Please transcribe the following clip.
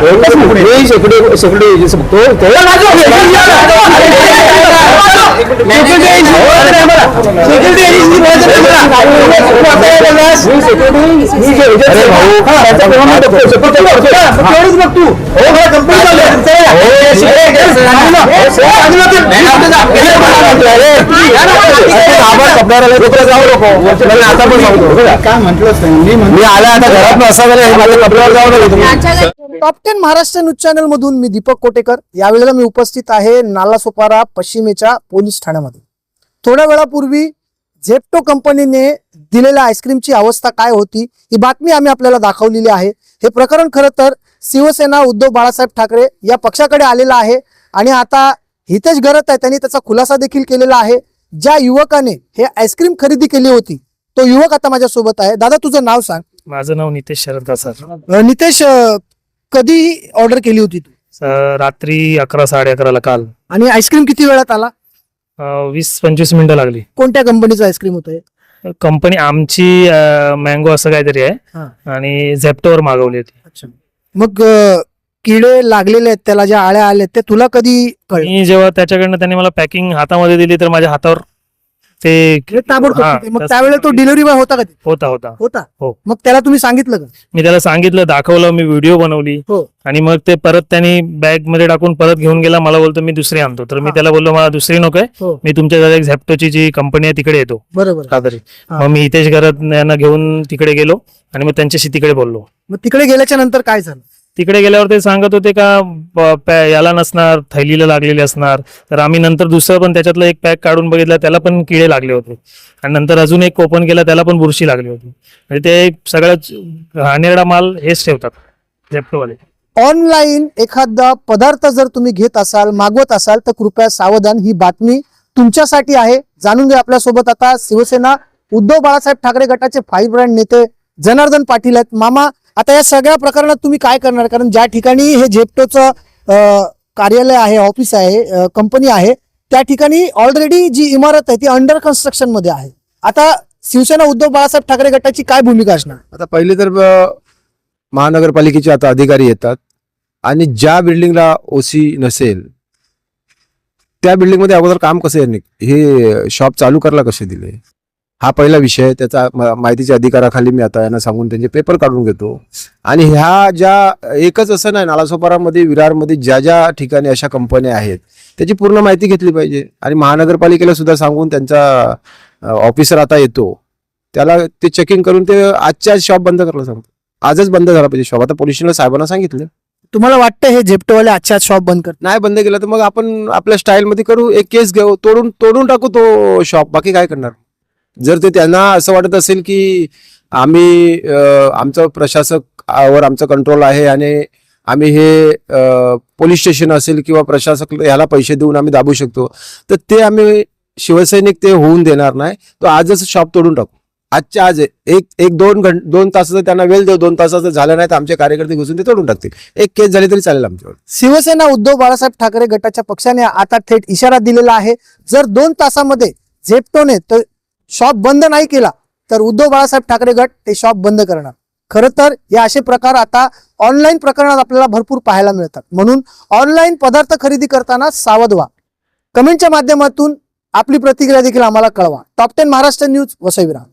कोण आहे का शेकडे शेकडे बघतो काय म्हटलं मी आला आता घरात असा माझ्या कपड्यावर जाऊ top ten Maharashtra news channel मधून मी दीपक कोटेकर. यावेळेला मी उपस्थित आहे नालासोपारा पश्चिमेच्या पोलीस ठाण्यामध्ये. थोड्या वेळापूर्वी झेप्टो कंपनीने दिलेल्या आईस्क्रीमची अवस्था काय होती ही बातमी आम्ही आपल्याला दाखवलेली आहे. हे प्रकरण खरं तर शिवसेना उद्धव बाळासाहेब ठाकरे या पक्षाकडे आलेलं आहे आणि आता हितेश गरत आहे त्यांनी त्याचा खुलासा देखील केलेला आहे. ज्या युवकाने हे आईस्क्रीम खरेदी केली होती तो युवक आता माझ्या सोबत आहे. दादा तुझं नाव सांग. माझं नाव नितेश शरद कासार अं, नितेश कधी ऑर्डर केली होती तू? रात्री अकरा साडे अकराला काल. आणि आईस्क्रीम किती वेळात आला? अं, वीस पंचवीस मिनिटं लागली. कोणत्या कंपनीचं आईस्क्रीम होतं कंपनी आमची मँगो असं काहीतरी हा. आहे आणि झेप्टोवर मागवली होती. मग अं, किडे लागलेले आहेत त्याला ज्या आळ्या आल्या ते तुला कधी कळलं? मी जेव्हा त्याच्याकडनं त्यांनी मला पॅकिंग हातामध्ये दिली तर माझ्या हातावर ते ताबडतोब हा, होते. मग तसं- त्यावेळेला तो डिलिव्हरी बॉय होता का ते? होता होता. होता? हो. मग त्याला तुम्ही सांगितलं का? मी त्याला सांगितलं दाखवलं मी व्हिडिओ बनवली. हो. आणि मग ते परत त्यांनी बॅगमध्ये टाकून परत घेऊन गेला. मला बोलतो मी दुसरी आणतो. तर मी हा. त्याला बोललो मला दुसरी नकोय हो. मी तुमच्या घरी झेप्टोची जी कंपनी आहे तिकडे येतो. बरोबर. हा. मग मी हितेश घरात यांना घेऊन तिकडे गेलो. आणि मग त्यांच्याशी तिकडे बोललो. मग तिकडे गेल्याच्यानंतर काय झालं? तिकडे गेल्यावर ते सांगत होते का याला नसणार थैलीला लागलेले असणार. तर आम्ही नंतर दुसरं पण त्याच्यातलं एक पॅक काढून बघितलं त्याला पण किडे लागले होते. आणि नंतर अजून एक ओपन केला त्याला पण बुरशी लागली होती. म्हणजे ते सगळ्यात घाणेरडा माल हेच ठेवतात झेप्टोवाले ऑनलाईन एखादा पदार्थ जर तुम्ही घेत असाल मागवत असाल तर कृपया सावधान ही बातमी तुमच्यासाठी आहे. जाणून घ्या आपल्यासोबत आता शिवसेना उद्धव बाळासाहेब ठाकरे गटाचे फाईव्ह ब्रँड नेते जनार्दन पाटील आहेत. मामा आता या सगळ्या प्रकरणात तुम्ही काय करणार? कारण ज्या ठिकाणी हे झेप्टोचं कार्यालय आहे ऑफिस आहे कंपनी आहे त्या ठिकाणी ऑलरेडी जी इमारत आहे ती अंडर कन्स्ट्रक्शनमध्ये आहे. आता शिवसेना उद्धव बाळासाहेब ठाकरे गटाची काय भूमिका असणार? आता पहिले तर महानगरपालिकेचे आता अधिकारी येतात आणि ज्या बिल्डिंगला ओसी नसेल त्या बिल्डिंगमध्ये अगोदर काम कसं हे शॉप चालू करायला कसे दिले? हा पहिला विषय आहे. त्याचा माहितीच्या अधिकाराखाली मी आता यांना सांगून त्यांचे पेपर काढून घेतो. आणि ह्या ज्या एकच असं नाही नालासोपारामध्ये विरारमध्ये ज्या ज्या ठिकाणी अशा कंपन्या आहेत त्याची पूर्ण माहिती घेतली पाहिजे. आणि महानगरपालिकेला सुद्धा सांगून त्यांचा ऑफिसर आता येतो. त्याला ते चेकिंग करून ते आजच्या आज शॉप बंद करायला सांगतो आजच बंद झाला पाहिजे शॉप आता पोलिसला साहेबांना सांगितलं. तुम्हाला वाटतं हे झेप्टोवाले आजच्या आज शॉप बंद करतील? नाही बंद केलं तर मग आपण आपल्या स्टाईलमध्ये करू एक केस घेऊ तोडून तोडून टाकू तो शॉप बाकी काय करणार? जर ते त्यांना असं वाटत असेल की आम्ही आमचं प्रशासकावर आमचं कंट्रोल आहे आणि आम्ही हे पोलीस स्टेशन असेल किंवा प्रशासक ह्याला पैसे देऊन आम्ही दाबू शकतो तर ते आम्ही शिवसैनिक ते होऊन देणार नाही. तो आजच शॉप तोडून टाकू. आजच्या आज एक एक दोन घंट दोन तासाचा त्यांना वेळ देऊ दोन तासाचं झालं नाही तर आमचे कार्यकर्ते घुसून ते तोडून टाकतील. एक केस झाली तरी चालेल आमच्यावर. शिवसेना उद्धव बाळासाहेब ठाकरे गटाच्या पक्षाने आता थेट इशारा दिलेला आहे. जर दोन तासामध्ये झेप्टोने तर शॉप बंद नाही केला तर उद्धव बाळासाहेब ठाकरे गट ते शॉप बंद करणार. खरं तर हे असे प्रकार आता ऑनलाईन प्रकरणात आपल्याला भरपूर पाहायला मिळतात. म्हणून ऑनलाईन पदार्थ खरेदी करताना सावध व्हा. कमेंटच्या माध्यमातून आपली प्रतिक्रिया देखील आम्हाला कळवा. Top ten Maharashtra news वसईविराम